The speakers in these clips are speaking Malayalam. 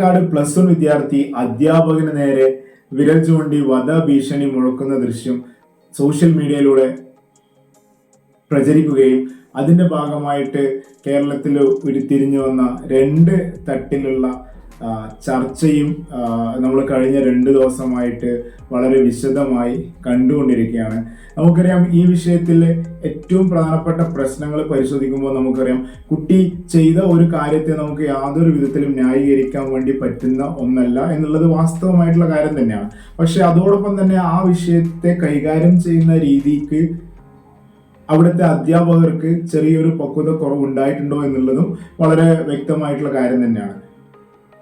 പാലക്കാട് പ്ലസ് വൺ വിദ്യാർത്ഥി അധ്യാപകന് നേരെ വിരൽ ചൂണ്ടി വധഭീഷണി മുഴക്കുന്ന ദൃശ്യം സോഷ്യൽ മീഡിയയിലൂടെ പ്രചരിക്കുകയും അതിന്റെ ഭാഗമായിട്ട് കേരളത്തിൽ ഉരുത്തിരിഞ്ഞു വന്ന രണ്ട് തട്ടിലുള്ള ചർച്ചയും നമ്മൾ കഴിഞ്ഞ രണ്ട് ദിവസമായിട്ട് വളരെ വിശദമായി കണ്ടുകൊണ്ടിരിക്കുകയാണ്. നമുക്കറിയാം ഈ വിഷയത്തിൽ ഏറ്റവും പ്രധാനപ്പെട്ട പ്രശ്നങ്ങൾ പരിശോധിക്കുമ്പോൾ നമുക്കറിയാം കുട്ടി ചെയ്ത ഒരു കാര്യത്തെ നമുക്ക് യാതൊരു വിധത്തിലും ന്യായീകരിക്കാൻ വേണ്ടി പറ്റുന്ന ഒന്നല്ല എന്നുള്ളത് വാസ്തവമായിട്ടുള്ള കാര്യം തന്നെയാണ്. പക്ഷെ അതോടൊപ്പം തന്നെ ആ വിഷയത്തെ കൈകാര്യം ചെയ്യുന്ന രീതിക്ക് അവിടുത്തെ അധ്യാപകർക്ക് ചെറിയൊരു പക്വത കുറവുണ്ടായിട്ടുണ്ടോ എന്നുള്ളതും വളരെ വ്യക്തമായിട്ടുള്ള കാര്യം തന്നെയാണ്.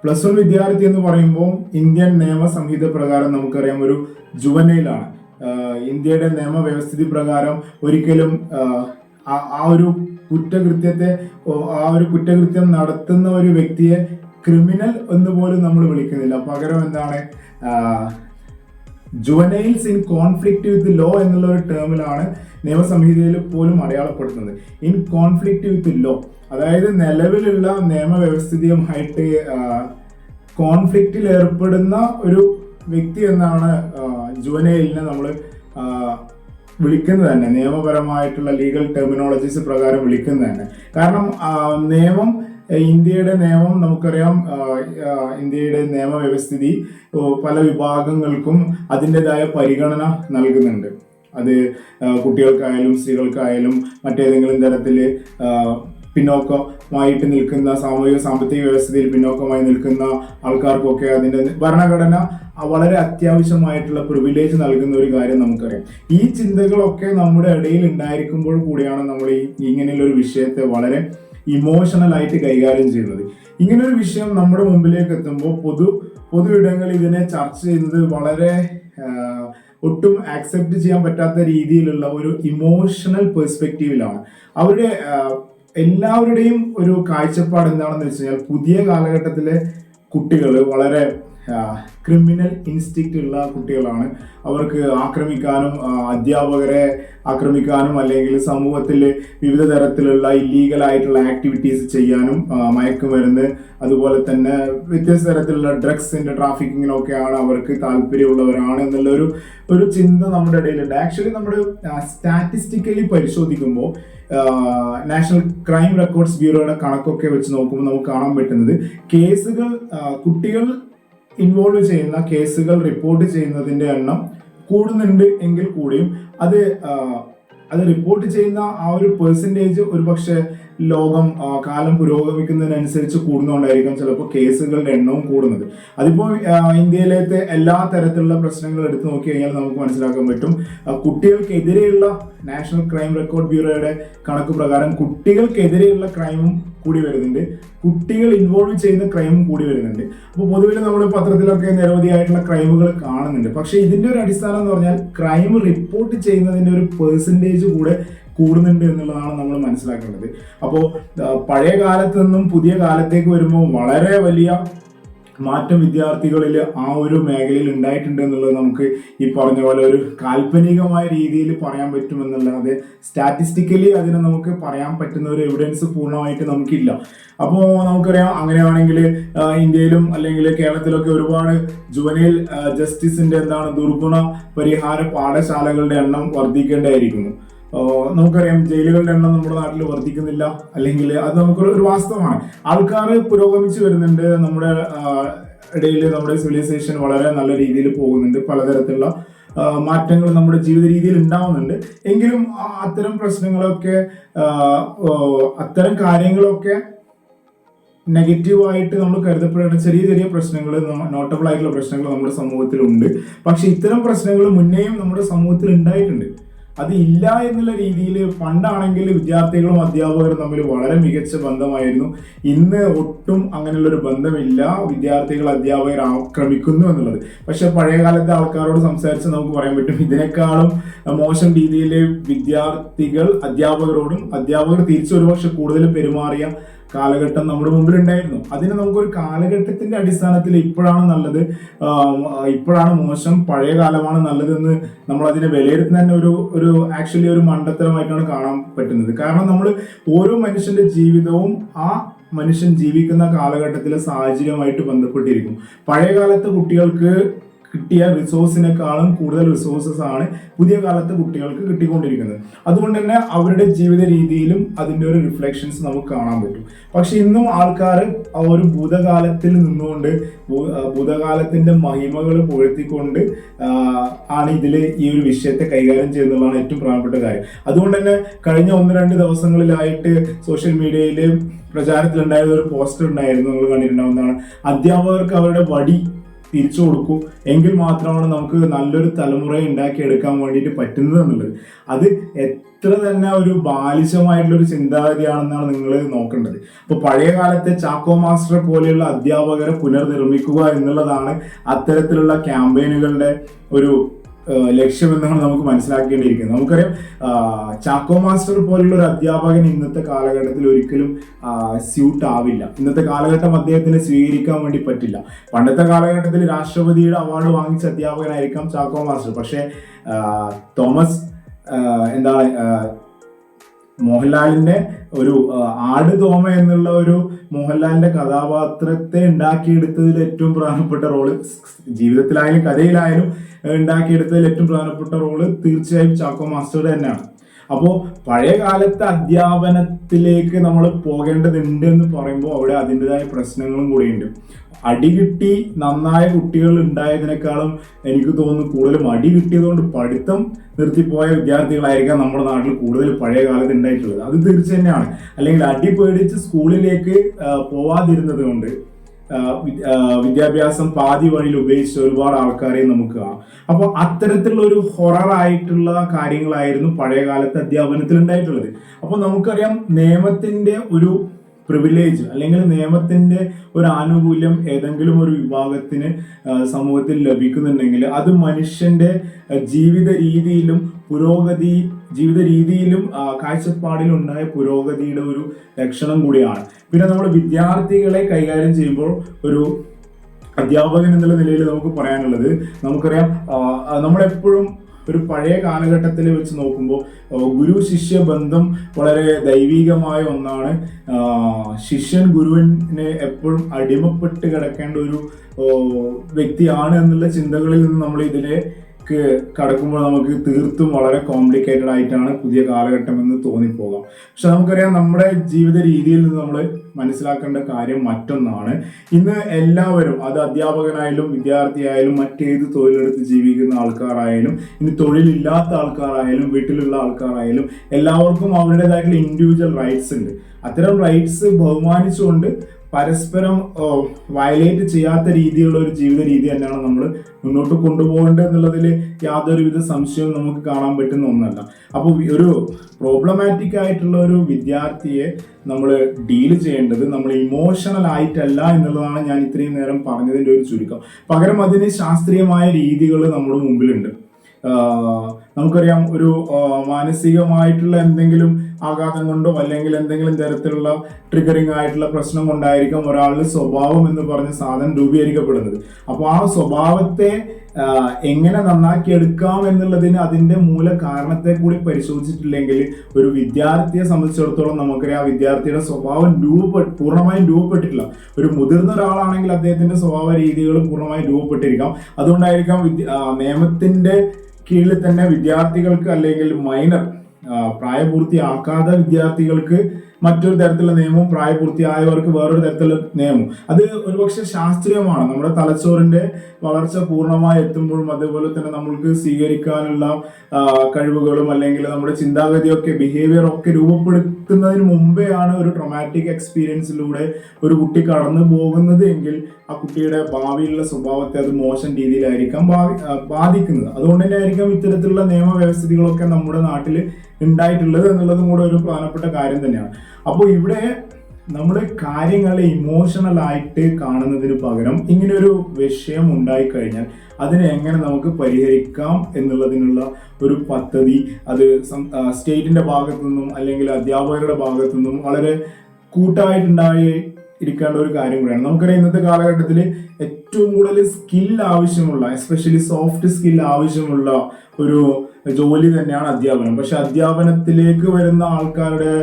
പ്ലസ് വൺ വിദ്യാർത്ഥി എന്ന് പറയുമ്പോൾ ഇന്ത്യൻ നിയമസംഹിത പ്രകാരം നമുക്കറിയാം ഒരു ജുവനയിലാണ് ഇന്ത്യയുടെ നിയമവ്യവസ്ഥിതി പ്രകാരം ഒരിക്കലും ആ- ആ ഒരു കുറ്റകൃത്യത്തെ ആ ഒരു കുറ്റകൃത്യം നടത്തുന്ന ഒരു വ്യക്തിയെ ക്രിമിനൽ എന്ന് പോലും നമ്മൾ വിളിക്കുന്നില്ല. പകരം എന്താണ്? Juveniles in conflict with law എന്നുള്ള ഒരു ടേമിലാണ് നിയമസംഹിതയിൽ പോലും അടയാളപ്പെടുത്തുന്നത്. ഇൻ കോൺഫ്ലിക്റ്റ് വിത്ത് ലോ അതായത് നിലവിലുള്ള നിയമവ്യവസ്ഥിതിയുമായിട്ട് കോൺഫ്ലിക്റ്റിൽ ഏർപ്പെടുന്ന ഒരു വ്യക്തി എന്നാണ് ജുവനൈലിനെ നമ്മൾ വിളിക്കുന്നത് തന്നെ. നിയമപരമായിട്ടുള്ള ലീഗൽ ടെർമിനോളജീസ് പ്രകാരം വിളിക്കുന്നത് തന്നെ. കാരണം നിയമം ഇന്ത്യയുടെ നിയമം നമുക്കറിയാം ഇന്ത്യയുടെ നിയമവ്യവസ്ഥിതി പല വിഭാഗങ്ങൾക്കും അതിന്റെതായ പരിഗണന നൽകുന്നുണ്ട്. അത് കുട്ടികൾക്കായാലും സ്ത്രീകൾക്കായാലും മറ്റേതെങ്കിലും തരത്തിൽ പിന്നോക്കമായിട്ട് നിൽക്കുന്ന സാമൂഹിക സാമ്പത്തിക വ്യവസ്ഥയിൽ പിന്നോക്കമായി നിൽക്കുന്ന ആൾക്കാർക്കൊക്കെ അതിന്റെ ഭരണഘടന വളരെ അത്യാവശ്യമായിട്ടുള്ള പ്രിവിലേജ് നൽകുന്ന ഒരു കാര്യം നമുക്കറിയാം. ഈ ചിന്തകളൊക്കെ നമ്മുടെ ഇടയിൽ ഉണ്ടായിരിക്കുമ്പോൾ കൂടിയാണ് നമ്മൾ ഈ ഇങ്ങനെയുള്ള ഒരു വിഷയത്തെ വളരെ ഇമോഷണൽ ആയിട്ട് കൈകാര്യം ചെയ്യുന്നത്. ഇങ്ങനെ ഒരു വിഷയം നമ്മുടെ മുമ്പിലേക്ക് എത്തുമ്പോൾ പൊതു പൊതു ഇടങ്ങളിൽ ഇതിനെ ചർച്ച ചെയ്യുന്നത് വളരെ ഒട്ടും ആക്സെപ്റ്റ് ചെയ്യാൻ പറ്റാത്ത രീതിയിലുള്ള ഒരു ഇമോഷണൽ പെർസ്പെക്റ്റീവിലാണ് അവരുടെ എല്ലാവരുടെയും ഒരു കാഴ്ചപ്പാട് എന്താണെന്ന് വെച്ച് കഴിഞ്ഞാൽ പുതിയ കാലഘട്ടത്തിലെ കുട്ടികൾ വളരെ ക്രിമിനൽ ഇൻസ്റ്റിക്റ്റ് ഉള്ള കുട്ടികളാണ്. അവർക്ക് ആക്രമിക്കാനും അധ്യാപകരെ ആക്രമിക്കാനും അല്ലെങ്കിൽ സമൂഹത്തിൽ വിവിധ തരത്തിലുള്ള ഇല്ലീഗൽ ആയിട്ടുള്ള ആക്ടിവിറ്റീസ് ചെയ്യാനും മയക്കുമരുന്ന് അതുപോലെ തന്നെ വ്യത്യസ്ത തരത്തിലുള്ള ഡ്രഗ്സിന്റെ ട്രാഫിക്കിങ്ങിനൊക്കെയാണ് അവർക്ക് താല്പര്യമുള്ളവരാണ് എന്നുള്ളൊരു ഒരു ചിന്ത നമ്മുടെ ഇടയിലുണ്ട്. ആക്ച്വലി നമ്മൾ സ്റ്റാറ്റിസ്റ്റിക്കലി പരിശോധിക്കുമ്പോൾ നാഷണൽ ക്രൈം റെക്കോർഡ്സ് ബ്യൂറോയുടെ കണക്കൊക്കെ വെച്ച് നോക്കുമ്പോൾ നമുക്ക് കാണാൻ പറ്റുന്നത് കേസുകൾ കുട്ടികൾ ഇൻവോൾവ് ചെയ്യുന്ന കേസുകൾ റിപ്പോർട്ട് ചെയ്യുന്നതിന്റെ എണ്ണം കൂടുന്നുണ്ട് എങ്കിൽ കൂടിയും അത് അത് റിപ്പോർട്ട് ചെയ്യുന്ന ആ ഒരു പെർസെന്റേജ് ഒരുപക്ഷെ ലോകം കാലം പുരോഗമിക്കുന്നതിനനുസരിച്ച് കൂടുന്നതുകൊണ്ടായിരിക്കും ചിലപ്പോൾ കേസുകളുടെ എണ്ണവും കൂടുന്നത്. അതിപ്പോൾ ഇന്ത്യയിലത്തെ എല്ലാ തരത്തിലുള്ള പ്രശ്നങ്ങൾ എടുത്തു നോക്കി കഴിഞ്ഞാൽ നമുക്ക് മനസ്സിലാക്കാൻ പറ്റും. കുട്ടികൾക്കെതിരെയുള്ള നാഷണൽ ക്രൈം റെക്കോർഡ് ബ്യൂറോയുടെ കണക്ക് പ്രകാരം കുട്ടികൾക്കെതിരെയുള്ള ക്രൈമും കൂടി വരുന്നുണ്ട്. കുട്ടികൾ ഇൻവോൾവ് ചെയ്യുന്ന ക്രൈമും കൂടി വരുന്നുണ്ട്. അപ്പോൾ പൊതുവിൽ നമ്മൾ പത്രത്തിലൊക്കെ നിരവധിയായിട്ടുള്ള ക്രൈമുകൾ കാണുന്നുണ്ട്. പക്ഷേ ഇതിന്റെ ഒരു അടിസ്ഥാനം എന്ന് പറഞ്ഞാൽ ക്രൈം റിപ്പോർട്ട് ചെയ്യുന്നതിന്റെ ഒരു പെർസെന്റേജ് കൂടെ കൂടുന്നുണ്ട് എന്നുള്ളതാണ് നമ്മൾ മനസ്സിലാക്കേണ്ടത്. അപ്പോൾ പഴയ കാലത്ത് നിന്നും പുതിയ കാലത്തേക്ക് വരുമ്പോൾ വളരെ വലിയ മാറ്റം വിദ്യാർത്ഥികളിൽ ആ ഒരു മേഖലയിൽ ഉണ്ടായിട്ടുണ്ട് എന്നുള്ളത് നമുക്ക് ഈ പറഞ്ഞ പോലെ ഒരു കാൽപ്പനികമായ രീതിയിൽ പറയാൻ പറ്റുമെന്നല്ലാതെ സ്റ്റാറ്റിസ്റ്റിക്കലി അതിനെ നമുക്ക് പറയാൻ പറ്റുന്ന ഒരു എവിഡൻസ് പൂർണമായിട്ട് നമുക്കില്ല. അപ്പോൾ നമുക്കറിയാം അങ്ങനെയാണെങ്കിൽ ഇന്ത്യയിലും അല്ലെങ്കിൽ കേരളത്തിലൊക്കെ ഒരുപാട് ജുവനൈൽ ജസ്റ്റിസിന്റെ എന്താണ് ദുർഗുണ പരിഹാര പാഠശാലകളുടെ എണ്ണം വർദ്ധിക്കേണ്ടതായിരിക്കുന്നു. നമുക്കറിയാം ജയിലുകളുടെ എണ്ണം നമ്മുടെ നാട്ടിൽ വർദ്ധിക്കുന്നില്ല. അല്ലെങ്കിൽ അത് നമുക്കൊരു ഒരു വാസ്തവമാണ്. ആൾക്കാർ പുരോഗമിച്ചു വരുന്നുണ്ട്. നമ്മുടെ ഇടയിൽ നമ്മുടെ സിവിലൈസേഷൻ വളരെ നല്ല രീതിയിൽ പോകുന്നുണ്ട്. പലതരത്തിലുള്ള മാറ്റങ്ങൾ നമ്മുടെ ജീവിത രീതിയിൽ ഉണ്ടാവുന്നുണ്ട്. എങ്കിലും അത്തരം പ്രശ്നങ്ങളൊക്കെ അത്തരം കാര്യങ്ങളൊക്കെ നെഗറ്റീവായിട്ട് നമ്മൾ കരുതപ്പെടേണ്ട ചെറിയ ചെറിയ പ്രശ്നങ്ങൾ നോട്ടബിൾ ആയിട്ടുള്ള പ്രശ്നങ്ങൾ നമ്മുടെ സമൂഹത്തിലുണ്ട്. പക്ഷെ ഇത്തരം പ്രശ്നങ്ങൾ മുന്നേയും നമ്മുടെ സമൂഹത്തിൽ ഉണ്ടായിട്ടുണ്ട്. അത് ഇല്ല എന്നുള്ള രീതിയിൽ പണ്ടാണെങ്കിൽ വിദ്യാർത്ഥികളും അധ്യാപകരും തമ്മിൽ വളരെ മികച്ച ബന്ധമായിരുന്നു. ഇന്ന് ഒട്ടും അങ്ങനെയുള്ള ഒരു ബന്ധമില്ല. വിദ്യാർത്ഥികൾ അധ്യാപകർ ആക്രമിക്കുന്നു എന്നുള്ളത്. പക്ഷെ പഴയ കാലത്തെ ആൾക്കാരോട് സംസാരിച്ച് നമുക്ക് പറയാൻ പറ്റും ഇതിനേക്കാളും മോശം രീതിയിൽ വിദ്യാർത്ഥികൾ അധ്യാപകരോടും അധ്യാപകർ തിരിച്ചൊരുപക്ഷെ കൂടുതൽ പെരുമാറിയ കാലഘട്ടം നമ്മുടെ മുമ്പിൽ ഉണ്ടായിരുന്നു അതിന് നമുക്കൊരു കാലഘട്ടത്തിന്റെ അടിസ്ഥാനത്തിൽ ഇപ്പോഴാണ് നല്ലത്. ഇപ്പോഴാണ് മോശം പഴയ കാലമാണ് നല്ലതെന്ന് നമ്മൾ അതിനെ വിലയിരുത്തുന്ന തന്നെ ഒരു ഒരു ആക്ച്വലി ഒരു മണ്ടത്തരമായിട്ടാണ് കാണാൻ പറ്റുന്നത്. കാരണം നമ്മൾ ഓരോ മനുഷ്യന്റെ ജീവിതവും ആ മനുഷ്യൻ ജീവിക്കുന്ന കാലഘട്ടത്തിലെ സാഹചര്യമായിട്ട് ബന്ധപ്പെട്ടിരിക്കും. പഴയ കാലത്തെ കുട്ടികൾക്ക് കിട്ടിയ റിസോഴ്സിനേക്കാളും കൂടുതൽ റിസോഴ്സസ് ആണ് പുതിയ കാലത്ത് കുട്ടികൾക്ക് കിട്ടിക്കൊണ്ടിരിക്കുന്നത്. അതുകൊണ്ട് തന്നെ അവരുടെ ജീവിത രീതിയിലും അതിന്റെ ഒരു റിഫ്ലക്ഷൻസ് നമുക്ക് കാണാൻ പറ്റും. പക്ഷെ ഇന്നും ആൾക്കാർ ആ ഒരു ഭൂതകാലത്തിൽ നിന്നുകൊണ്ട് ഭൂതകാലത്തിന്റെ മഹിമകൾ പുകഴ്ത്തിക്കൊണ്ട് ആണ് ഇതിൽ ഈ ഒരു വിഷയത്തെ കൈകാര്യം ചെയ്യുന്നതാണ് ഏറ്റവും പ്രധാനപ്പെട്ട കാര്യം. അതുകൊണ്ട് തന്നെ കഴിഞ്ഞ ഒന്ന് രണ്ട് ദിവസങ്ങളിലായിട്ട് സോഷ്യൽ മീഡിയയിൽ പ്രചാരത്തിലുണ്ടായ ഒരു പോസ്റ്റർ ഉണ്ടായിരുന്നു നിങ്ങൾ കണ്ടിട്ടുണ്ടാവുന്നതാണ്. അധ്യാപകർക്ക് അവരുടെ വടി തിരിച്ചു കൊടുക്കൂ. എങ്കിൽ മാത്രമാണ് നമുക്ക് നല്ലൊരു തലമുറയെ ഉണ്ടാക്കിയെടുക്കാൻ വേണ്ടിയിട്ട് പറ്റുന്നത് എന്നുള്ളത്. അത് എത്ര തന്നെ ഒരു ബാലിശമായിട്ടുള്ള ഒരു ചിന്താഗതിയാണെന്നാണ് നിങ്ങൾ നോക്കേണ്ടത്. അപ്പോൾ പഴയ കാലത്തെ ചാക്കോ മാസ്റ്റർ പോലെയുള്ള അധ്യാപകരെ പുനർനിർമ്മിക്കുക എന്നുള്ളതാണ് അത്തരത്തിലുള്ള ക്യാമ്പയിനുകളുടെ ഒരു ലക്ഷ്യമെന്നാണ് നമുക്ക് മനസ്സിലാക്കേണ്ടിയിരിക്കുന്നത് നമുക്കറിയാം ചാക്കോ മാസ്റ്റർ പോലുള്ള ഒരു അധ്യാപകൻ ഇന്നത്തെ കാലഘട്ടത്തിൽ ഒരിക്കലും സ്യൂട്ട് ആവില്ല. ഇന്നത്തെ കാലഘട്ടം അദ്ദേഹത്തിന് സ്വീകരിക്കാൻ വേണ്ടി പറ്റില്ല. പണ്ടത്തെ കാലഘട്ടത്തിൽ രാഷ്ട്രപതിയുടെ അവാർഡ് വാങ്ങിച്ച അധ്യാപകനായിരിക്കാം ചാക്കോ മാസ്റ്റർ. പക്ഷേ തോമസ് എന്താ എന്താണ് ആ, മോഹൻലാലിന്റെ ഒരു ആട് തോമ എന്നുള്ള ഒരു മോഹൻലാലിന്റെ കഥാപാത്രത്തെ ഉണ്ടാക്കിയെടുത്തതിൽ ഏറ്റവും പ്രധാനപ്പെട്ട റോൾ ജീവിതത്തിലായാലും കഥയിലായാലും ഉണ്ടാക്കിയെടുത്തതിൽ ഏറ്റവും പ്രധാനപ്പെട്ട റോൾ തീർച്ചയായും ചാക്കോ മാസ്റ്ററുടെ തന്നെയാണ്. അപ്പോൾ പഴയ കാലത്തെ അധ്യാപനത്തിലേക്ക് നമ്മൾ പോകേണ്ടതുണ്ട് എന്ന് പറയുമ്പോൾ അവിടെ അതിന്റെതായ പ്രശ്നങ്ങളും കൂടിയുണ്ട്. അടി കിട്ടി നന്നായ കുട്ടികൾ ഉണ്ടായതിനേക്കാളും എനിക്ക് തോന്നുന്നു കൂടുതലും അടി കിട്ടിയതുകൊണ്ട് പഠിത്തം നിർത്തിപ്പോയ വിദ്യാർത്ഥികളായിരിക്കാം നമ്മുടെ നാട്ടിൽ കൂടുതൽ പഴയ കാലത്ത് ഉണ്ടായിട്ടുള്ളത്. അത് തീർച്ച തന്നെയാണ് അല്ലെങ്കിൽ അടി പേടിച്ച് സ്കൂളിലേക്ക് പോവാതിരുന്നത് കൊണ്ട് വിദ്യാഭ്യാസം പാതി വഴിയിൽ ഉപയോഗിച്ച ഒരുപാട് ആൾക്കാരെ നമുക്ക് കാണാം. അപ്പോൾ അത്തരത്തിലുള്ള ഒരു ഹൊററായിട്ടുള്ള കാര്യങ്ങളായിരുന്നു പഴയ കാലത്ത് അധ്യാപനത്തിൽ ഉണ്ടായിട്ടുള്ളത് അപ്പോൾ നമുക്കറിയാം നിയമത്തിന്റെ ഒരു പ്രിവിലേജ് അല്ലെങ്കിൽ നിയമത്തിന്റെ ഒരു ആനുകൂല്യം ഏതെങ്കിലും ഒരു വിഭാഗത്തിന് സമൂഹത്തിൽ ലഭിക്കുന്നുണ്ടെങ്കിൽ അത് മനുഷ്യന്റെ ജീവിത രീതിയിലും പുരോഗതി ജീവിത രീതിയിലും കാഴ്ചപ്പാടിലും ഉണ്ടായ പുരോഗതിയുടെ ഒരു ലക്ഷണം കൂടിയാണ്. പിന്നെ നമ്മൾ വിദ്യാർത്ഥികളെ കൈകാര്യം ചെയ്യുമ്പോൾ ഒരു അധ്യാപകൻ എന്നുള്ള നിലയിൽ നമുക്ക് പറയാനുള്ളത് നമുക്കറിയാം നമ്മളെപ്പോഴും ഒരു പഴയ കാലഘട്ടത്തിൽ വെച്ച് നോക്കുമ്പോൾ ഗുരു ശിഷ്യ ബന്ധം വളരെ ദൈവീകമായ ഒന്നാണ്. ശിഷ്യൻ ഗുരുവിനെ എപ്പോഴും അടിമപ്പെട്ട് കിടക്കേണ്ട ഒരു വ്യക്തിയാണ് എന്നുള്ള ചിന്തകളിൽ നിന്ന് നമ്മൾ ഇതിലേക്ക് കടക്കുമ്പോൾ നമുക്ക് തീർത്തും വളരെ കോംപ്ലിക്കേറ്റഡ് ആയിട്ടാണ് പുതിയ കാലഘട്ടം എന്ന് തോന്നിപ്പോകാം. പക്ഷെ നമുക്കറിയാം നമ്മുടെ ജീവിത രീതിയിൽ നിന്ന് നമ്മൾ മനസ്സിലാക്കേണ്ട കാര്യം മറ്റൊന്നാണ്. ഇന്ന് എല്ലാവരും അത് അധ്യാപകനായാലും വിദ്യാർത്ഥിയായാലും മറ്റേത് തൊഴിലെടുത്ത് ജീവിക്കുന്ന ആൾക്കാരായാലും ഇനി തൊഴിലില്ലാത്ത ആൾക്കാരായാലും വീട്ടിലുള്ള ആൾക്കാരായാലും എല്ലാവർക്കും അവരുടേതായിട്ടുള്ള ഇൻഡിവിജ്വൽ റൈറ്റ്സ് ഉണ്ട്. അത്തരം റൈറ്റ്സ് ബഹുമാനിച്ചുകൊണ്ട് പരസ്പരം വയലേറ്റ് ചെയ്യാത്ത രീതിയിലുള്ള ഒരു ജീവിത രീതി തന്നെയാണ് നമ്മൾ മുന്നോട്ട് കൊണ്ടുപോകേണ്ടത് എന്നുള്ളതിൽ യാതൊരുവിധ സംശയവും നമുക്ക് കാണാൻ പറ്റുന്ന ഒന്നല്ല. അപ്പോൾ ഒരു പ്രോബ്ലമാറ്റിക് ആയിട്ടുള്ള ഒരു വിദ്യാർത്ഥിയെ നമ്മൾ ഡീൽ ചെയ്യേണ്ടത് നമ്മൾ ഇമോഷണൽ ആയിട്ടല്ല എന്നുള്ളതാണ് ഞാൻ ഇത്രയും നേരം പറഞ്ഞതിന്റെ ഒരു ചുരുക്കം. പകരം അതിന് ശാസ്ത്രീയമായ രീതികൾ നമ്മുടെ മുമ്പിലുണ്ട്. നമുക്കറിയാം ഒരു മാനസികമായിട്ടുള്ള എന്തെങ്കിലും ആഘാതം കൊണ്ടോ അല്ലെങ്കിൽ എന്തെങ്കിലും തരത്തിലുള്ള ട്രിഗറിംഗ് ആയിട്ടുള്ള പ്രശ്നം കൊണ്ടായിരിക്കും ഒരാളുടെ സ്വഭാവം എന്ന് പറഞ്ഞ സാധനം രൂപീകരിക്കപ്പെടുന്നത്. അപ്പോൾ ആ സ്വഭാവത്തെ എങ്ങനെ നന്നാക്കി എടുക്കാം എന്നുള്ളതിന് അതിന്റെ മൂല കാരണത്തെ കൂടി പരിശോധിച്ചിട്ടില്ലെങ്കിൽ ഒരു വിദ്യാർത്ഥിയെ സംബന്ധിച്ചിടത്തോളം നമുക്കറിയാം ആ വിദ്യാർത്ഥിയുടെ സ്വഭാവം രൂപ പൂർണമായും രൂപപ്പെട്ടിട്ടില്ല. ഒരു മുതിർന്ന ഒരാളാണെങ്കിൽ അദ്ദേഹത്തിന്റെ സ്വഭാവ രീതികൾ പൂർണമായും രൂപപ്പെട്ടിരിക്കാം. അതുകൊണ്ടായിരിക്കാം നിയമത്തിന്റെ കീഴിൽ തന്നെ വിദ്യാർത്ഥികൾക്ക് അല്ലെങ്കിൽ മൈനർ പ്രായപൂർത്തിയാക്കാത്ത വിദ്യാർത്ഥികൾക്ക് മറ്റൊരു തരത്തിലുള്ള നിയമവും പ്രായപൂർത്തിയായവർക്ക് വേറൊരു തരത്തിലുള്ള നിയമവും. അത് ഒരുപക്ഷെ ശാസ്ത്രീയമാണ്. നമ്മുടെ തലച്ചോറിന്റെ വളർച്ച പൂർണമായി എത്തുമ്പോഴും അതേപോലെ തന്നെ നമ്മൾക്ക് സ്വീകരിക്കാനുള്ള കഴിവുകളും അല്ലെങ്കിൽ നമ്മുടെ ചിന്താഗതിയൊക്കെ ബിഹേവിയർ ഒക്കെ രൂപപ്പെടുത്തുന്നതിന് ആണ് ഒരു ട്രൊമാറ്റിക് എക്സ്പീരിയൻസിലൂടെ ഒരു കുട്ടി കടന്നു പോകുന്നത് എങ്കിൽ ആ കുട്ടിയുടെ ഭാവിയിലുള്ള സ്വഭാവത്തെ അത് മോശം രീതിയിലായിരിക്കാം ബാധിക്കുന്നത്. അതുകൊണ്ട് തന്നെ ആയിരിക്കാം ഇത്തരത്തിലുള്ള നിയമവ്യവസ്ഥിതികളൊക്കെ നമ്മുടെ നാട്ടിൽ ഉണ്ടായിട്ടുള്ളത് എന്നുള്ളതും കൂടെ ഒരു പ്രധാനപ്പെട്ട കാര്യം തന്നെയാണ്. അപ്പോൾ ഇവിടെ നമ്മൾ കാര്യങ്ങളെ ഇമോഷണൽ ആയിട്ട് കാണുന്നതിന് പകരം ഇങ്ങനൊരു വിഷയം ഉണ്ടായിക്കഴിഞ്ഞാൽ അതിനെ എങ്ങനെ നമുക്ക് പരിഹരിക്കാം എന്നുള്ളതിനുള്ള ഒരു പദ്ധതി അത് സ്റ്റേറ്റിന്റെ ഭാഗത്തു നിന്നും അല്ലെങ്കിൽ അധ്യാപകരുടെ ഭാഗത്തു നിന്നും വളരെ കൂട്ടായിട്ടുണ്ടായി ഇരിക്കേണ്ട ഒരു കാര്യം കൂടിയാണ്. നമുക്കറിയാം ഇന്നത്തെ കാലഘട്ടത്തിൽ ഏറ്റവും കൂടുതൽ സ്കിൽ ആവശ്യമുള്ള എസ്പെഷ്യലി സോഫ്റ്റ് സ്കിൽ ആവശ്യമുള്ള ഒരു ജോലി തന്നെയാണ് അധ്യാപനം. പക്ഷെ അധ്യാപനത്തിലേക്ക് വരുന്ന ആൾക്കാരുടെ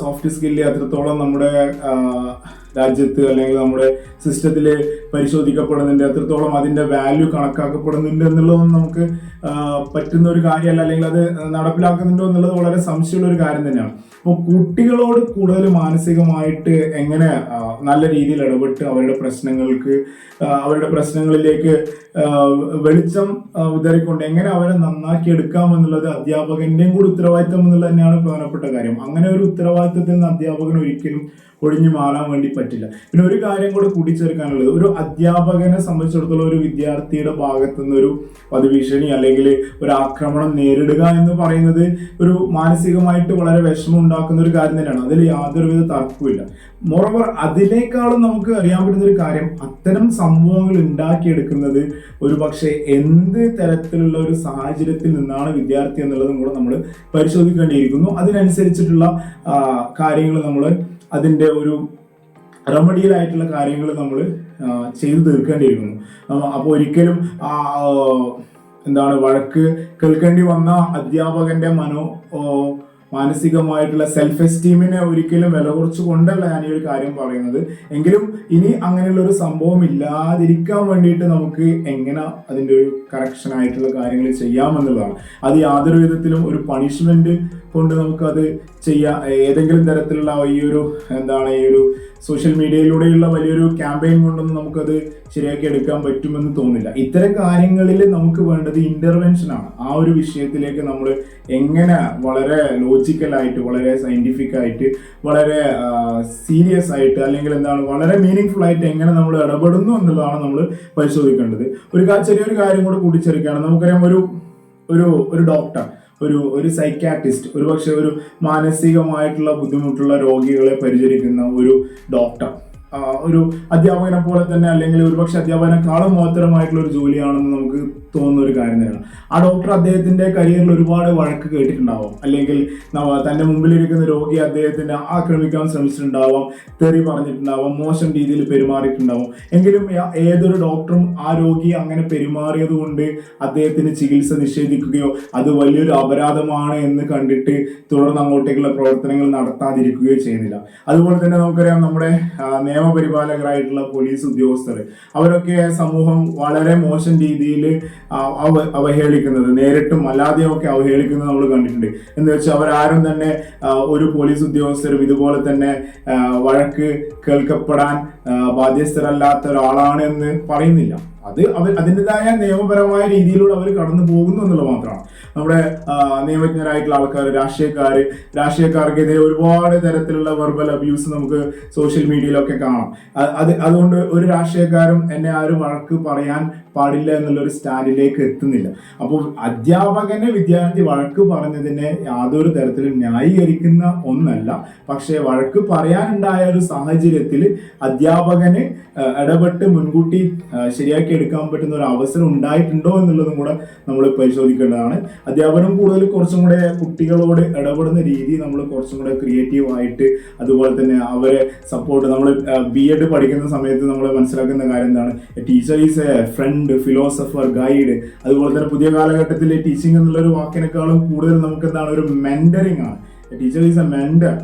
സോഫ്റ്റ് സ്കില്ല് എത്രത്തോളം നമ്മുടെ രാജ്യത്ത് അല്ലെങ്കിൽ നമ്മുടെ സിസ്റ്റത്തിൽ പരിശോധിക്കപ്പെടുന്നുണ്ട് എത്രത്തോളം അതിന്റെ വാല്യൂ കണക്കാക്കപ്പെടുന്നുണ്ട് എന്നുള്ളതൊന്നും നമുക്ക് പറ്റുന്ന ഒരു കാര്യമല്ല അല്ലെങ്കിൽ അത് നടപ്പിലാക്കുന്നുണ്ടോ എന്നുള്ളത് വളരെ സംശയമുള്ള ഒരു കാര്യം തന്നെയാണ്. അപ്പോൾ കുട്ടികളോട് കൂടുതൽ മാനസികമായിട്ട് എങ്ങനെ നല്ല രീതിയിൽ ഇടപെട്ട് അവരുടെ പ്രശ്നങ്ങൾക്ക് അവരുടെ പ്രശ്നങ്ങളിലേക്ക് വെളിച്ചം ഉതറിക്കൊണ്ട് എങ്ങനെ അവരെ നന്നാക്കി എടുക്കാം എന്നുള്ളത് അധ്യാപകന്റെയും കൂടി ഉത്തരവാദിത്തം എന്നുള്ളത് തന്നെയാണ് പ്രധാനപ്പെട്ട കാര്യം. അങ്ങനെ ഒരു ഉത്തരവാദിത്തത്തിൽ നിന്ന് അധ്യാപകൻ ഒരിക്കലും ഒഴിഞ്ഞു മാറാൻ വേണ്ടി പറ്റില്ല. പിന്നെ ഒരു കാര്യം കൂടെ കൂട്ടിച്ചേർക്കാനുള്ളത്. ഒരു അധ്യാപകനെ സംബന്ധിച്ചിടത്തോളം ഒരു വിദ്യാർത്ഥിയുടെ ഭാഗത്തു നിന്ന് ഒരു വധഭീഷണി അല്ലെങ്കിൽ ഒരു ആക്രമണം നേരിടുക എന്ന് പറയുന്നത് ഒരു മാനസികമായിട്ട് വളരെ വിഷമം ഉണ്ടാക്കുന്ന ഒരു കാര്യം തന്നെയാണ്. അതിൽ യാതൊരുവിധ തർക്കവുമില്ല. മോറോവർ അതിനേക്കാളും നമുക്ക് അറിയാൻ പറ്റുന്ന ഒരു കാര്യം അത്തരം സംഭവങ്ങൾ ഉണ്ടാക്കിയെടുക്കുന്നത് ഒരു പക്ഷേ എന്ത് തരത്തിലുള്ള ഒരു സാഹചര്യത്തിൽ നിന്നാണ് വിദ്യാർത്ഥി എന്നുള്ളതും കൂടെ നമ്മൾ പരിശോധിക്കേണ്ടിയിരിക്കുന്നു. അതിനനുസരിച്ചിട്ടുള്ള കാര്യങ്ങൾ നമ്മൾ അതിന്റെ ഒരു റെമഡിയൽ ആയിട്ടുള്ള കാര്യങ്ങൾ നമ്മൾ ചെയ്തു തീർക്കേണ്ടിയിരിക്കുന്നു. അപ്പോൾ ഒരിക്കലും എന്താണ് വഴക്ക് കേൾക്കേണ്ടി വന്ന അധ്യാപകന്റെ മനോ മാനസികമായിട്ടുള്ള സെൽഫ് എസ്റ്റീമിനെ ഒരിക്കലും വില കുറച്ച് കൊണ്ടല്ല ഞാൻ ഈ ഒരു കാര്യം പറയുന്നത്. എങ്കിലും ഇനി അങ്ങനെയുള്ള ഒരു സംഭവം ഇല്ലാതിരിക്കാൻ വേണ്ടിയിട്ട് നമുക്ക് എങ്ങനെ അതിന്റെ ഒരു കറക്ഷൻ ആയിട്ടുള്ള കാര്യങ്ങൾ ചെയ്യാമെന്നുള്ളതാണ്. അത് യാതൊരു വിധത്തിലും ഒരു പണിഷ്മെന്റ് കൊണ്ട് നമുക്കത് ചെയ്യാം. ഏതെങ്കിലും തരത്തിലുള്ള ഈ ഒരു എന്താണ് ഈ ഒരു സോഷ്യൽ മീഡിയയിലൂടെയുള്ള വലിയൊരു ക്യാമ്പയിൻ കൊണ്ടൊന്നും നമുക്കത് ശരിയാക്കി എടുക്കാൻ പറ്റുമെന്ന് തോന്നില്ല ഇത്തരം കാര്യങ്ങളിൽ നമുക്ക് വേണ്ടത് ഇന്റർവെൻഷൻ ആണ്. ആ ഒരു വിഷയത്തിലേക്ക് നമ്മൾ എങ്ങനെ വളരെ ലോജിക്കലായിട്ട് വളരെ സയന്റിഫിക് ആയിട്ട് വളരെ സീരിയസ് ആയിട്ട് അല്ലെങ്കിൽ എന്താണ് വളരെ മീനിങ് ആയിട്ട് എങ്ങനെ നമ്മൾ ഇടപെടുന്നു എന്നുള്ളതാണ് നമ്മൾ പരിശോധിക്കേണ്ടത്. ഒരു ചെറിയൊരു കാര്യം കൂടെ കൂട്ടിച്ചേർക്കുകയാണ്. നമുക്കറിയാം ഒരു ഒരു ഒരു ഡോക്ടർ ഒരു ഒരു സൈക്കാട്രിസ്റ്റ് ഒരു പക്ഷെ ഒരു മാനസികമായിട്ടുള്ള ബുദ്ധിമുട്ടുള്ള രോഗികളെ പരിചരിക്കുന്ന ഒരു ഡോക്ടർ ഒരു അധ്യാപകനെ പോലെ തന്നെ അല്ലെങ്കിൽ ഒരുപക്ഷെ അധ്യാപകനെക്കാളും മോത്തരമായിട്ടുള്ള ഒരു ജോലിയാണെന്ന് നമുക്ക് തോന്നുന്ന ഒരു കാര്യം തന്നെയാണ്. ആ ഡോക്ടർ അദ്ദേഹത്തിന്റെ കരിയറിൽ ഒരുപാട് വഴക്ക് കേട്ടിട്ടുണ്ടാവാം. അല്ലെങ്കിൽ തന്റെ മുമ്പിലിരിക്കുന്ന രോഗി അദ്ദേഹത്തിന് ആക്രമിക്കാൻ ശ്രമിച്ചിട്ടുണ്ടാവാം തെറി പറഞ്ഞിട്ടുണ്ടാവാം മോശം രീതിയിൽ പെരുമാറിയിട്ടുണ്ടാവും. എങ്കിലും ഏതൊരു ഡോക്ടറും ആ രോഗി അങ്ങനെ പെരുമാറിയത് കൊണ്ട് അദ്ദേഹത്തിന് ചികിത്സ നിഷേധിക്കുകയോ അത് വലിയൊരു അപരാധമാണ് എന്ന് കണ്ടിട്ട് തുടർന്ന് അങ്ങോട്ടേക്കുള്ള പ്രവർത്തനങ്ങൾ നടത്താതിരിക്കുകയോ ചെയ്യുന്നില്ല. അതുപോലെ തന്നെ നമുക്കറിയാം നമ്മുടെ നിയമപരിപാലകരായിട്ടുള്ള പോലീസ് ഉദ്യോഗസ്ഥർ. അവരൊക്കെ സമൂഹം വളരെ മോശം രീതിയിൽ അവഹേളിക്കുന്നത്. നേരിട്ടും അല്ലാതെയും ഒക്കെ അവഹേളിക്കുന്നത് നമ്മൾ കണ്ടിട്ടുണ്ട്. എന്ന് വെച്ചാൽ അവരാരും തന്നെ ഒരു പോലീസ് ഉദ്യോഗസ്ഥരും ഇതുപോലെ തന്നെ വഴക്ക് കേൾക്കപ്പെടാൻ ബാധ്യസ്ഥരല്ലാത്ത ഒരാളാണ് എന്ന് പറയുന്നില്ല. അത് അവർ അതിന്റെതായ നിയമപരമായ രീതിയിലൂടെ അവർ കടന്നു പോകുന്നു എന്നുള്ളത് മാത്രമാണ്. നമ്മുടെ നിയമജ്ഞരായിട്ടുള്ള ആൾക്കാർ രാഷ്ട്രീയക്കാർ രാഷ്ട്രീയക്കാർക്കെതിരെ ഒരുപാട് തരത്തിലുള്ള വെർബൽ അബ്യൂസ് നമുക്ക് സോഷ്യൽ മീഡിയയിലൊക്കെ കാണാം. അത് അതുകൊണ്ട് ഒരു രാഷ്ട്രീയക്കാരും എന്നെ ആരും വഴക്ക് പറയാൻ പാടില്ല എന്നുള്ള ഒരു സ്റ്റാൻഡിലേക്ക് എത്തുന്നില്ല. അപ്പോൾ അധ്യാപകനെ വിദ്യാർത്ഥി വഴക്ക് പറഞ്ഞതിനെ യാതൊരു തരത്തിലും ന്യായീകരിക്കുന്ന ഒന്നല്ല. പക്ഷേ വഴക്ക് പറയാനുണ്ടായ ഒരു സാഹചര്യത്തിൽ അധ്യാപകന് ഇടപെട്ട് മുൻകൂട്ടി ശരിയാക്കി എടുക്കാൻ പറ്റുന്ന ഒരു അവസരം ഉണ്ടായിട്ടുണ്ടോ എന്നുള്ളതും കൂടെ നമ്മൾ പരിശോധിക്കേണ്ടതാണ്. അധ്യാപനം കൂടുതൽ കുറച്ചും കൂടെ കുട്ടികളോട് ഇടപെടുന്ന രീതി നമ്മൾ കുറച്ചും കൂടെ ക്രിയേറ്റീവ് ആയിട്ട് അതുപോലെ തന്നെ അവരെ സപ്പോർട്ട് നമ്മൾ ബി എഡ് പഠിക്കുന്ന സമയത്ത് നമ്മൾ മനസ്സിലാക്കുന്ന കാര്യം എന്താണ്? Teacher is a friend philosopher guide അതുപോലെ തന്നെ പുതിയ കാലഘട്ടത്തിലെ ടീച്ചിങ് എന്നുള്ള ഒരു വാക്കിനേക്കാളും കൂടുതൽ നമുക്ക് എന്താണ് ഒരു മെന്ററിങ് ആണ്. ടീച്ചർ ഈസ് എ മെന്റർ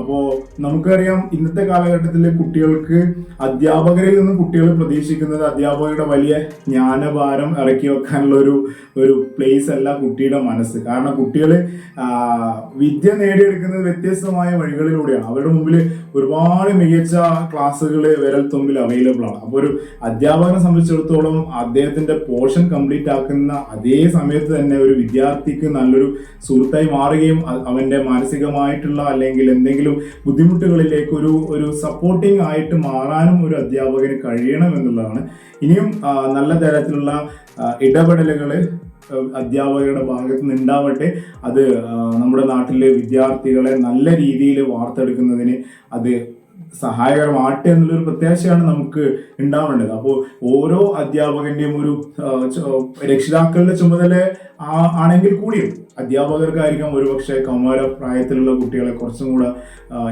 അപ്പോൾ നമുക്കറിയാം ഇന്നത്തെ കാലഘട്ടത്തിലെ കുട്ടികൾക്ക് അധ്യാപകരിൽ നിന്ന് കുട്ടികൾ പ്രതീക്ഷിക്കുന്നത് അധ്യാപകരുടെ വലിയ ജ്ഞാനഭാരം ഇറക്കി വെക്കാനുള്ള ഒരു ഒരു പ്ലേസ് അല്ല കുട്ടിയുടെ മനസ്സ്. കാരണം കുട്ടികൾ വിദ്യ നേടിയെടുക്കുന്നത് വ്യത്യസ്തമായ വഴികളിലൂടെയാണ്. അവരുടെ മുമ്പിൽ ഒരുപാട് മികച്ച ക്ലാസ്സുകൾ വിരൽ തുമ്പിൽ അവൈലബിൾ ആണ്. അപ്പോൾ ഒരു അധ്യാപകനെ സംബന്ധിച്ചിടത്തോളം അദ്ദേഹത്തിന്റെ പോർഷൻ കംപ്ലീറ്റ് ആക്കുന്ന അതേ സമയത്ത് തന്നെ ഒരു വിദ്യാർത്ഥിക്ക് നല്ലൊരു സുഹൃത്തായി മാറുകയും അവന്റെ മാനസികമായിട്ടുള്ള അല്ലെങ്കിൽ എന്തെങ്കിലും ബുദ്ധിമുട്ടുകളിലേക്ക് ഒരു ഒരു സപ്പോർട്ടിംഗ് ആയിട്ട് മാറാനും ഒരു അധ്യാപകന് കഴിയണം എന്നുള്ളതാണ്. ഇനിയും നല്ല തരത്തിലുള്ള ഇടപെടലുകൾ അധ്യാപകരുടെ ഭാഗത്ത് നിന്നുണ്ടാവട്ടെ. അത് നമ്മുടെ നാട്ടിലെ വിദ്യാർത്ഥികളെ നല്ല രീതിയിൽ വാർത്തെടുക്കുന്നതിന് അത് സഹായകരമാട്ടെ എന്നുള്ളൊരു പ്രത്യാശയാണ് നമുക്ക് ഉണ്ടാവേണ്ടത്. അപ്പോൾ ഓരോ അധ്യാപകന്റെയും ഒരു രക്ഷിതാക്കളുടെ ചുമതല ആണെങ്കിൽ കൂടിയും അധ്യാപകർക്കായിരിക്കാം ഒരുപക്ഷെ കൗമാര പ്രായത്തിലുള്ള കുട്ടികളെ കുറച്ചും കൂടെ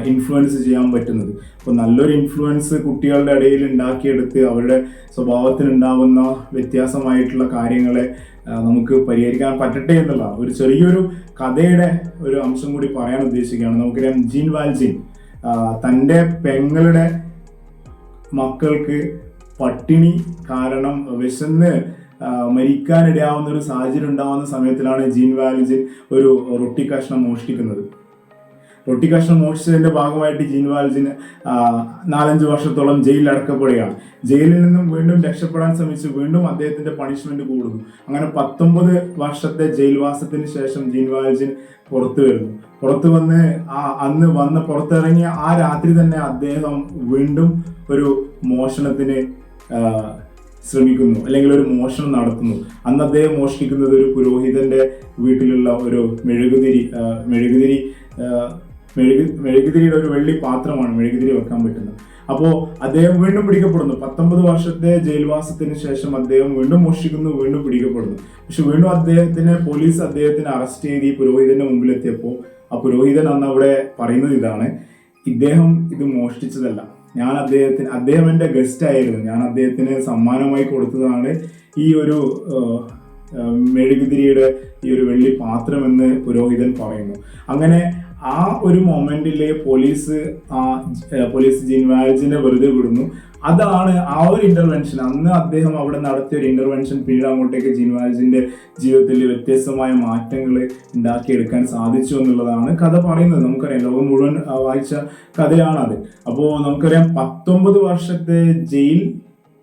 ഇൻഫ്ലുവൻസ് ചെയ്യാൻ പറ്റുന്നത്. അപ്പോൾ നല്ലൊരു ഇൻഫ്ലുവൻസ് കുട്ടികളുടെ ഇടയിൽ ഉണ്ടാക്കിയെടുത്ത് അവരുടെ സ്വഭാവത്തിൽ ഉണ്ടാകുന്ന വ്യത്യാസമായിട്ടുള്ള കാര്യങ്ങളെ നമുക്ക് പരിഹരിക്കാൻ പറ്റട്ടെ എന്നുള്ള ഒരു ചെറിയൊരു കഥയുടെ ഒരു അംശം കൂടി പറയാൻ ഉദ്ദേശിക്കുകയാണ്. നമുക്കറിയാം ജീൻ വാൽജിൻ. തന്റെ പെങ്ങളുടെ മക്കൾക്ക് പട്ടിണി കാരണം വിശന്ന് മരിക്കാനിടയാവുന്ന ഒരു സാഹചര്യം ഉണ്ടാവുന്ന സമയത്തിലാണ് ജീൻ വാലിജിൻ ഒരു റൊട്ടി കഷ്ണം മോഷ്ടിക്കുന്നത്. റൊട്ടി മോഷിച്ചതിന്റെ ഭാഗമായിട്ട് ജീൻവാൽജിന് നാലഞ്ചു വർഷത്തോളം ജയിലിൽ അടക്കപ്പെടുകയാണ്. ജയിലിൽ നിന്നും വീണ്ടും രക്ഷപ്പെടാൻ ശ്രമിച്ചു. വീണ്ടും അദ്ദേഹത്തിന്റെ പണിഷ്മെന്റ് കൂടുന്നു. അങ്ങനെ പത്തൊമ്പത് വർഷത്തെ ജയിൽവാസത്തിന് ശേഷം ജീൻവാൽജിൻ പുറത്തു വരുന്നു. പുറത്തു വന്ന് ആ അന്ന് വന്ന് പുറത്തിറങ്ങിയ ആ രാത്രി തന്നെ അദ്ദേഹം വീണ്ടും ഒരു മോഷണത്തിന് ശ്രമിക്കുന്നു. അല്ലെങ്കിൽ ഒരു മോഷണം നടത്തുന്നു. അന്ന് അദ്ദേഹം മോഷ്ടിക്കുന്നത് ഒരു പുരോഹിതന്റെ വീട്ടിലുള്ള ഒരു മെഴുകുതിരി മെഴുകുതിരി മെഴുകു മെഴുകുതിരിയുടെ ഒരു വെള്ളി പാത്രമാണ് മെഴുകുതിരി വെക്കാൻ പറ്റുന്നത്. അപ്പോൾ അദ്ദേഹം വീണ്ടും പിടിക്കപ്പെടുന്നു. പത്തൊമ്പത് വർഷത്തെ ജയിൽവാസത്തിന് ശേഷം അദ്ദേഹം വീണ്ടും മോഷ്ടിക്കുന്നു വീണ്ടും പിടിക്കപ്പെടുന്നു. പക്ഷെ വീണ്ടും അദ്ദേഹത്തിനെ പോലീസ് അദ്ദേഹത്തിനെ അറസ്റ്റ് ചെയ്ത് ഈ പുരോഹിതന്റെ മുമ്പിലെത്തിയപ്പോൾ ആ പുരോഹിതൻ അന്ന് അവിടെ പറയുന്നത് ഇതാണ് ഇദ്ദേഹം ഇത് മോഷ്ടിച്ചതല്ല. ഞാൻ അദ്ദേഹത്തിന് അദ്ദേഹം എന്റെ ഗസ്റ്റ് ആയിരുന്നു. ഞാൻ അദ്ദേഹത്തിന് സമ്മാനമായി കൊടുത്തതാണ് ഈ ഒരു മെഴുകുതിരിയുടെ ഈ ഒരു വെള്ളി പാത്രം എന്ന് പുരോഹിതൻ പറയുന്നു. അങ്ങനെ ആ ഒരു മൊമെന്റിലെ പോലീസ് പോലീസ് ജിൻവാജിനെ വെറുതെ വിടുന്നു. അതാണ് ആ ഒരു ഇന്റർവെൻഷൻ അന്ന് അദ്ദേഹം അവിടെ നടത്തിയ ഒരു ഇന്റർവെൻഷൻ പിന്നീട് അങ്ങോട്ടേക്ക് ജിൻവാജിന്റെ ജീവിതത്തിൽ വ്യത്യസ്തമായ മാറ്റങ്ങൾ ഉണ്ടാക്കിയെടുക്കാൻ സാധിച്ചു എന്നുള്ളതാണ് കഥ പറയുന്നത്. നമുക്കറിയാം ലോകം മുഴുവൻ വായിച്ച കഥയാണത്. അപ്പോൾ നമുക്കറിയാം പത്തൊമ്പത് വർഷത്തെ ജയിൽ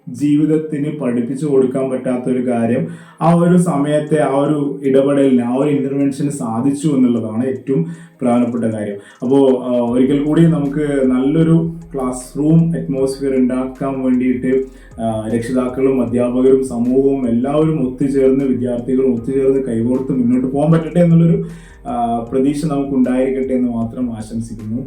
ജീവിതത്തിന് പഠിപ്പിച്ചു കൊടുക്കാൻ പറ്റാത്ത ഒരു കാര്യം ആ ഒരു സമയത്തെ ആ ഒരു ഇടപെടലിന് ആ ഒരു ഇന്റർവെൻഷന് സാധിച്ചു എന്നുള്ളതാണ് ഏറ്റവും പ്രധാനപ്പെട്ട കാര്യം അപ്പോൾ ഒരിക്കൽ കൂടി നമുക്ക് നല്ലൊരു ക്ലാസ് റൂം അറ്റ്മോസ്ഫിയർ ഉണ്ടാക്കാൻ വേണ്ടിയിട്ട് രക്ഷിതാക്കളും അധ്യാപകരും സമൂഹവും എല്ലാവരും ഒത്തുചേർന്ന് വിദ്യാർത്ഥികളും ഒത്തുചേർന്ന് കൈകോർത്ത് മുന്നോട്ട് പോകാൻ പറ്റട്ടെ എന്നുള്ളൊരു പ്രതീക്ഷ നമുക്ക് ഉണ്ടായിരിക്കട്ടെ എന്ന് മാത്രം ആശംസിക്കുന്നു.